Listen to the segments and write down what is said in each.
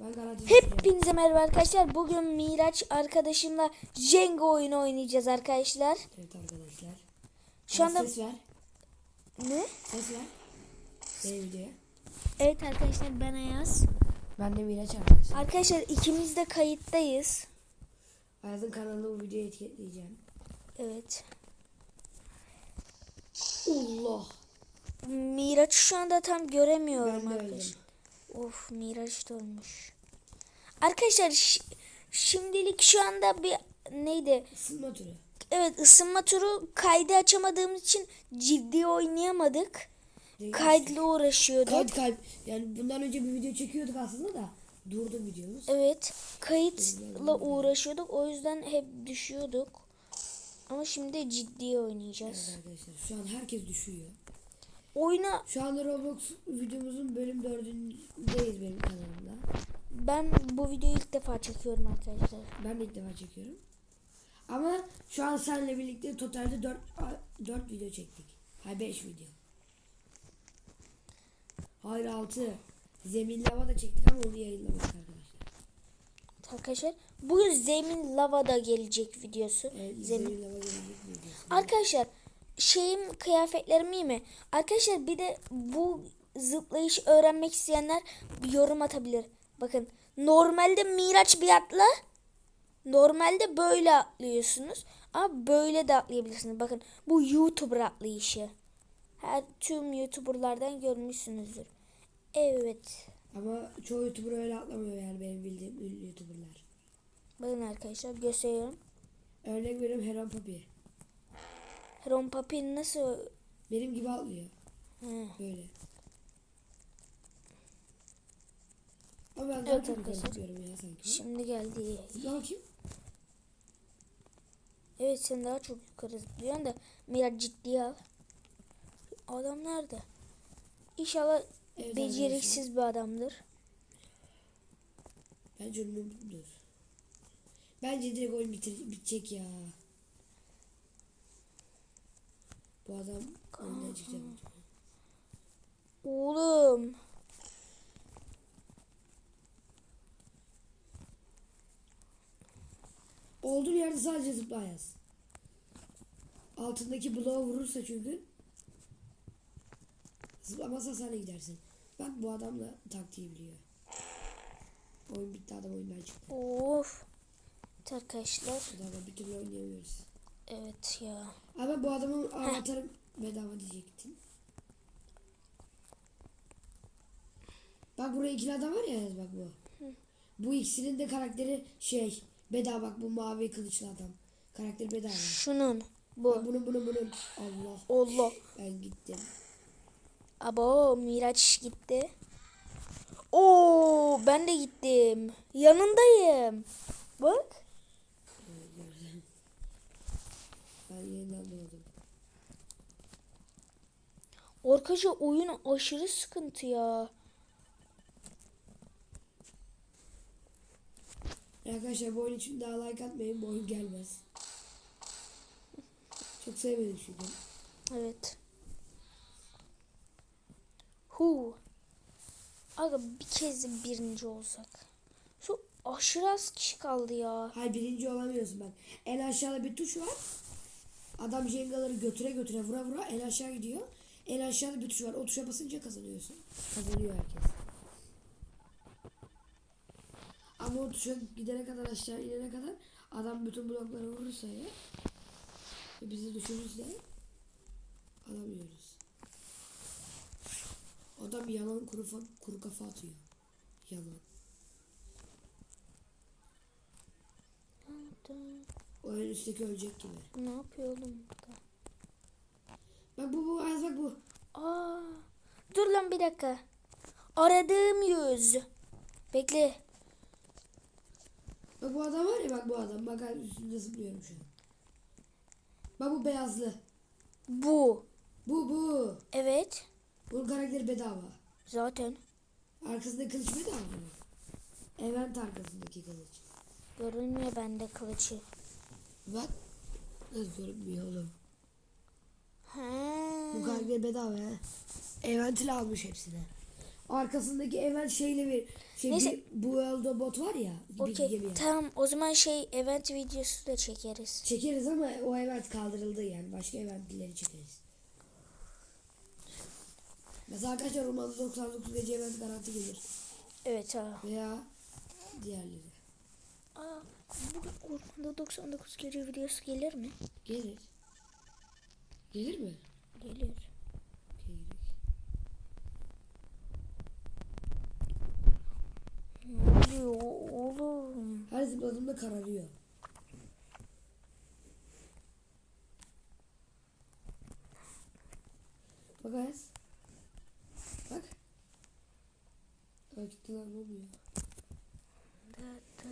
Ben garanti Hepinize merhaba arkadaşlar. Bugün Miraç arkadaşımla Jenga oyunu oynayacağız arkadaşlar. Evet arkadaşlar. Şu Hadi anda Ses ver. ne? Ses ver. Benim videoya. Evet arkadaşlar ben Ayaz. Ben de Miraç arkadaşlar. Arkadaşlar ikimiz de kayıttayız. Ayaz'ın kanalına bu videoyu etiketleyeceğim. Evet. Allah. Miraç'ı şu anda tam göremiyorum Ben de öldüm. Of Miraç da ölmüş. Arkadaşlar şimdilik şu anda bir neydi? Isınma türü. Evet ısınma turu kaydı açamadığımız için ciddi oynayamadık. Değil. Kaydla uğraşıyorduk. Kayıt kayıp. Yani bundan önce bir video çekiyorduk aslında da. Durdu videomuz. Evet, kayıtla uğraşıyorduk. O yüzden hep düşüyorduk. Ama şimdi ciddi oynayacağız. Evet arkadaşlar şu an herkes düşüyor. Oyuna Şu anda Roblox videomuzun bölüm dördündeyiz benim kanalımda. ben bu videoyu ilk defa çekiyorum arkadaşlar. Ben de ilk defa çekiyorum. Ama şu an seninle birlikte totalde 4, 4 video çektik. Hayır 5 video. Hayır 6. Zemin lava da çektik ama onu yayınlamadık arkadaşlar. Arkadaşlar bugün zemin lavada gelecek videosu. Evet, zemin. zemin lava gelecek videosu. Arkadaşlar şeyim kıyafetlerim iyi mi? Arkadaşlar bir de bu zıplayış öğrenmek isteyenler bir yorum atabilir. Bakın normalde Miraç bir atla. Normalde böyle atlıyorsunuz. Ama böyle de atlayabilirsiniz. Bakın bu YouTuber atlayışı. Her tüm YouTuber'lardan görmüşsünüzdür. Evet. Ama çoğu YouTuber öyle atlamıyor yani benim bildiğim YouTuber'lar. Bakın arkadaşlar gösteriyorum. Örnek veriyorum Heron Papi. Ron Papi nasıl... Benim gibi atlıyor. He. Böyle. Ama ben Evet zıplıyorum ya sanki. Şimdi geldi. Zıpla bakayım. Evet sen daha çok yukarı zıplıyorsun da Miraç ciddiye al. Adam nerede? İnşallah Evet beceriksiz bir adamdır. Bence ölümlüdür. Bence direkt oyun bitir, bitecek ya. Bu adam oyundan çıkacak. Oğlum. Olduğun yerde sadece zıpla yaz. Altındaki bloğa vurursa çünkü zıplamazsa sen de gidersin. Bak bu adam da taktiği biliyor. Oyun bitti adam oyundan çıktı. Of. Evet arkadaşlar. Adamla bir türlü oynayamıyoruz. Evet ya. Ama bu adamın avatarı bedava diyecektim. Bak buraya ikili adam var ya bak bu. Bu ikisinin de karakteri şey bedava bak bu mavi kılıçlı adam. Karakteri bedava. Şunun. Bak Bu. bunun bunun bunun. Allah Allah. ben gittim. Abo Miraç gitti. Oo ben de gittim. Yanındayım. Bak. Yeniden doğdum. Arkadaşlar oyun aşırı sıkıntı ya. Arkadaşlar bu oyun için daha like atmayın bu oyun gelmez. Çok sevmedim çünkü. Evet. Hu. Aga bir kez de birinci olsak. Şu aşırı az kişi kaldı ya. Hayır birinci olamıyorsun bak. En aşağıda bir tuş var. Adam jengaları götüre götüre vura vura en aşağı gidiyor. En aşağıda bir tuş var. O tuşa basınca kazanıyorsun. Kazanıyor herkes. Ama o tuşa gidene kadar aşağı inene kadar adam bütün blokları vurursa ya ve bizi düşürürse alamıyoruz. Adam yalan kuru, kuru kafa atıyor. Yalan. Oyun üstteki ölecek gibi. Bu ne yapıyor oğlum burada? Bak bu bu az bak bu. Aa, dur lan bir dakika. Aradığım yüz. Bekle. Bak bu adam var ya bak bu adam. Bak üstünde zıplıyorum şu an. Bak bu beyazlı. Bu. Bu bu. Evet. Bunun karakteri bedava. Zaten. Arkasında kılıç bedava mı? Event arkasındaki kılıç. Görünmüyor bende kılıcı. Bak. Nasıl görünmüyor oğlum. He. Bu karakteri bedava he. Event'le almış hepsini. Arkasındaki event şeyle bir şey Neyse. bir, bu elde bot var ya. Bir Okey. gemi. Tamam o zaman şey event videosu da çekeriz. Çekeriz ama o event kaldırıldı yani. Başka eventleri çekeriz. Mesela arkadaşlar Roman'da 99 gece event garanti gelir. Evet ha. Veya diğerleri. Aa, bugün ormanda 99 gece videosu gelir mi? Gelir. Gelir mi? Gelir. Gelir. Ne oluyor oğlum? Her zıpladığımda kararıyor. Bak Ayaz. Bak. Gitti lan ne oluyor?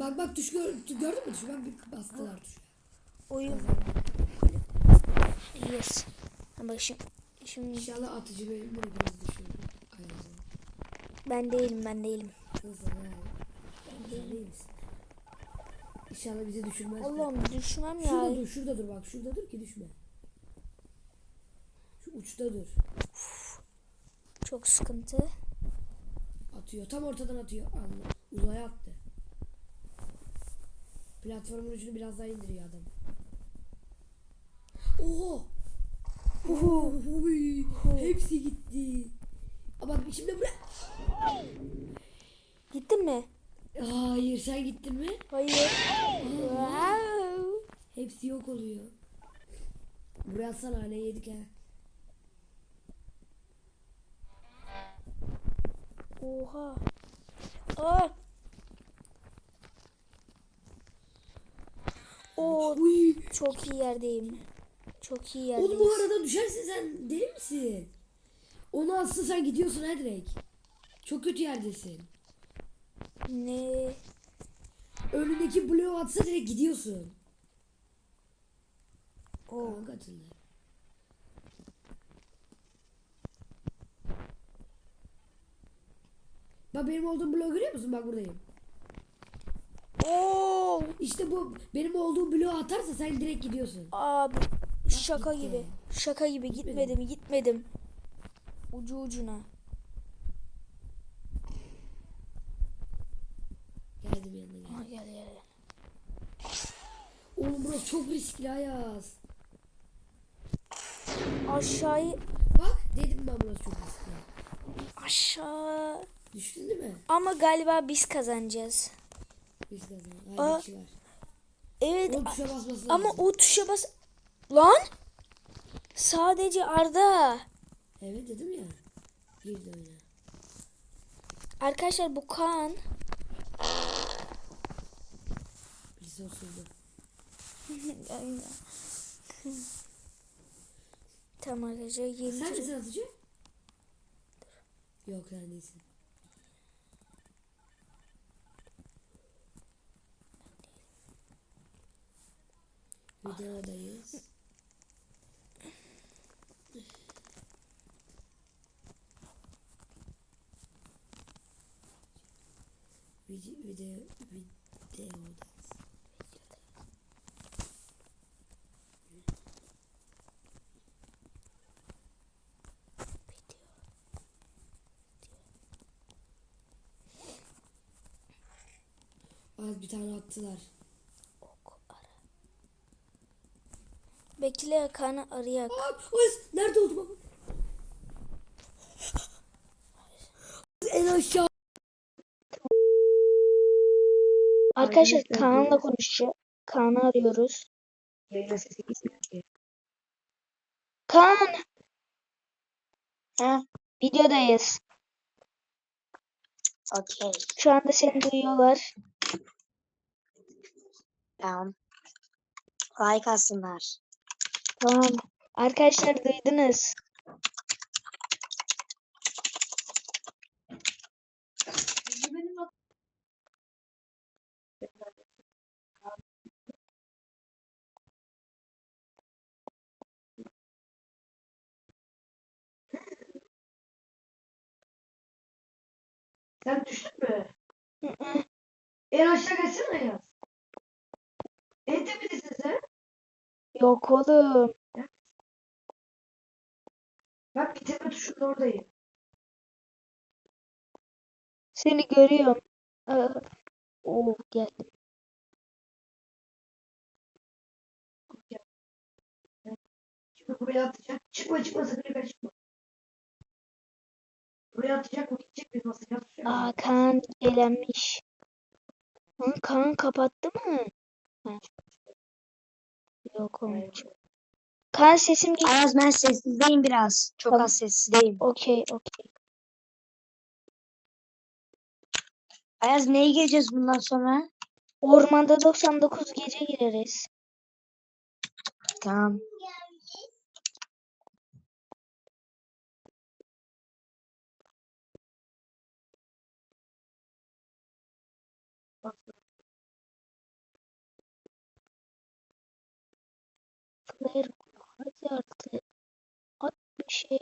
Bak bak tuş gör, gördün mü tuşu? Bak bir bastılar tuşu. Oyun. Yes. Bak şimdi, şimdi İnşallah atıcı benim de biraz düşüyor. Ben değilim ben değilim. Nasıl ne Sen değil misin? İnşallah bizi düşürmez. Allah'ım düşmem Şurada ya. dur, şurada dur bak. Şurada dur ki düşme. Şu uçta dur. Çok sıkıntı. Atıyor. Tam ortadan atıyor. Allah. Uzaya attı. Platformun ucunu biraz daha indiriyor adam. Oho! Oho! Oy! Hepsi gitti. Ama bak şimdi buraya... Gittin mi? Hayır sen gittin mi? Hayır. Wow. Hepsi yok oluyor. Buraya atsana ne yedik ha. Oha. Aa. Oo, Uy! çok iyi yerdeyim. Çok iyi Oğlum bu arada düşersin sen deli misin? Onu alsın sen gidiyorsun ha direkt. Çok kötü yerdesin. Ne? Önündeki bloğu atsa direkt gidiyorsun. Oo. Kanka atıldı. Bak benim olduğum bloğu görüyor musun? Bak buradayım. Oo. İşte bu benim olduğum bloğu atarsa sen direkt gidiyorsun. Abi şaka gitti. gibi. Şaka gibi gitmedim gitmedim. Ucu ucuna. Geldim yanına gel. Aa, gel gel. gel. Oğlum burası çok riskli Ayaz. Aşağıyı Bak dedim ben burası çok riskli. aşağı. Düştün değil mi? Ama galiba biz kazanacağız. Biz. Aa. Haydi. Evet O tuşa basması lazım. ama o tuşa bas. Lan. Sadece Arda. Evet dedim ya. Girdi oyuna. Arkadaşlar bu Kaan. Birisi osurdu. tamam arkadaşlar Sen misin atıcı? Yok sen değilsin. Videodayız. Video, video, videodayız. Az bir tane attılar. Bekle Kaan'ı arayak. Aa, Oğuz, nerede oldu baba? En aşağı. Arkadaşlar Kaan'la konuşacağız. Kaan'ı arıyoruz. Kaan Ha, videodayız. okey. Şu anda seni duyuyorlar. Tamam. Like atsınlar. Tamam. Arkadaşlar duydunuz. Sen düştün mü? en aşağı geçsene ya. En tepedesin sen. Yok oğlum. Bak bitirme tuşunun oradayım. Seni görüyorum. Aa, Oo geldim. Şimdi buraya atacak. Çıkma çıkma sakın yukarı çıkma. Buraya atacak mı gidecek bir masaya atacak. Aa Kaan gelenmiş. Lan Kaan kapattı mı? Ha. Yok olmuş. Kaan sesim geliyor. Ayaz ben sessizdeyim biraz. Çok Tamam. az sessizdeyim. Okey okey. Ayaz neye gireceğiz bundan sonra? Ormanda 99 gece gireriz. Tamam. Claire hadi artık. At bir şey.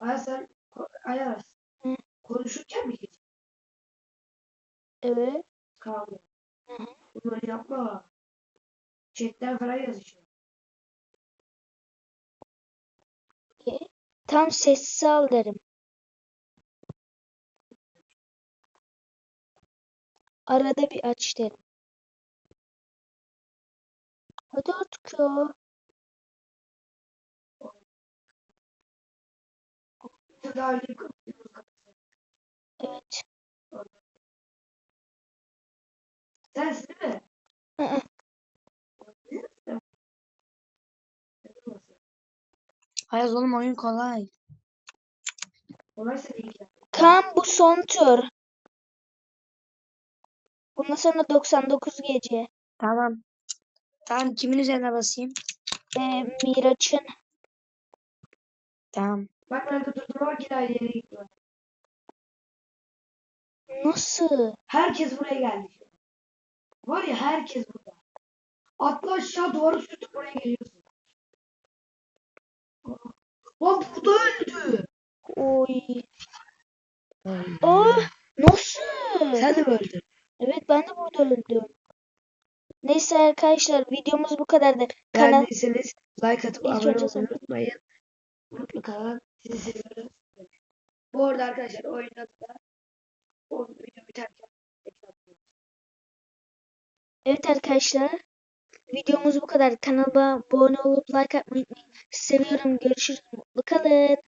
Ayaz sen. Hı. Konuşurken mi gidecek? Evet. Kaldı. Hı. Bunları yapma. Chatten falan yazışıyor. okey. Tam sessiz al derim. Arada bir aç derim. Hadi artık ya. Evet. Sensin değil mi? Hı hı. Ayaz oğlum oyun kolay. Kolaysa değil ki. Kaan bu son tur. Bundan sonra 99 gece. Tamam. Tamam kimin üzerine basayım? Ee, Miraç'ın. Tamam. Bak ben de durdurma bak yine aynı yere gidiyor. Nasıl? Herkes buraya geldi. Var ya herkes burada. Atla aşağı duvarı sürtüp buraya geliyorsun. Lan burada öldü. Oy. Aa, nasıl? Sen de mi öldün? Evet ben de burada öldüm. Neyse arkadaşlar videomuz bu kadardı. Kanal Beğendiyseniz like atıp abone olmayı unutmayın. Mutlu kalın. Sizi. Bu arada arkadaşlar oyunda da o video biterken Evet arkadaşlar. Videomuz bu kadar. Kanalıma abone olup like atmayı unutmayın. Seviyorum. Görüşürüz. Mutlu kalın.